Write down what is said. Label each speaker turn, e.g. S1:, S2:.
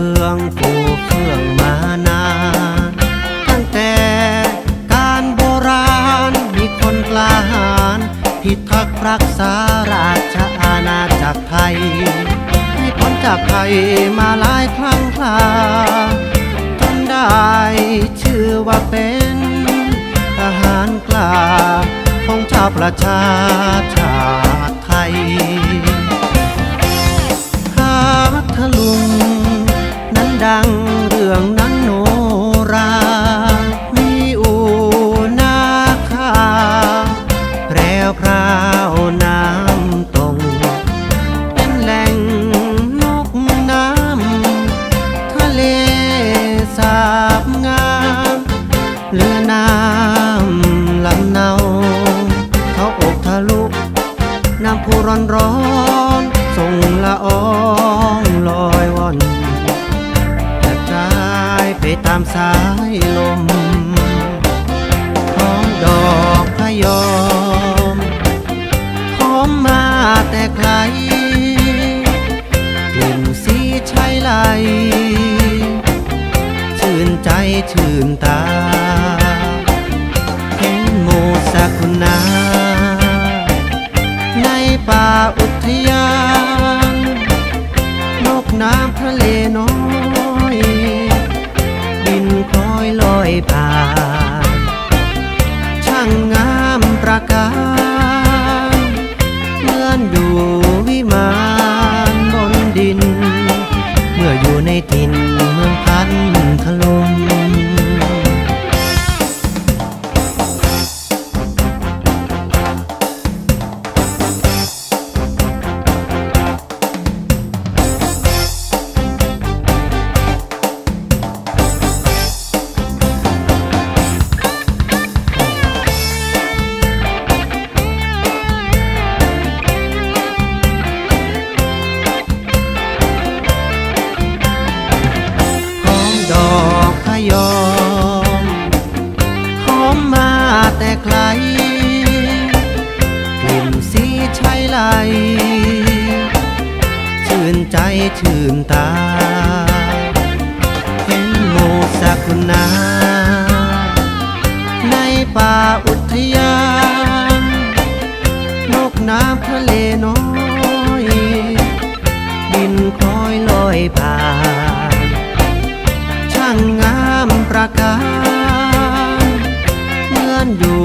S1: มืองผูกเครื่องมานานตั้งแต่การโบราณมีคนกล้าหาญพิทักษ์รักษาราชอาณาจักรไทย ให้พ้นจากภัยมาหลายครั้งคราจนได้ชื่อว่าเป็นทหารกล้าของชาวประชาชาติไทย ดังเรื่องนั้นโนรา มีอูนาคาแพรวพราวน้ำตรงเป็นแหล่งนกน้ำ ทะเลสาบงามเรือน้ำลำเนาเขาอกทะลุน้ำพุร้อนร้อนส่งละอองลอยายไปตามสายลมของดอกพะยอมหอมมาแต่ไกลกลิ่นสีใช้ไหล ชื่นใจชื่นตา เห็นโมสักุณา การเหมือนอยู่วิมานบนดิน เมื่ออยู่ในถิ่นเมืองพันทลม ชื่นตา เห็นโมสักุณาในป่าอุทยานนกน้ำทะเลน้อยบินคล้อยลอยผ่าน ช่างงามประการเหมือนอยู่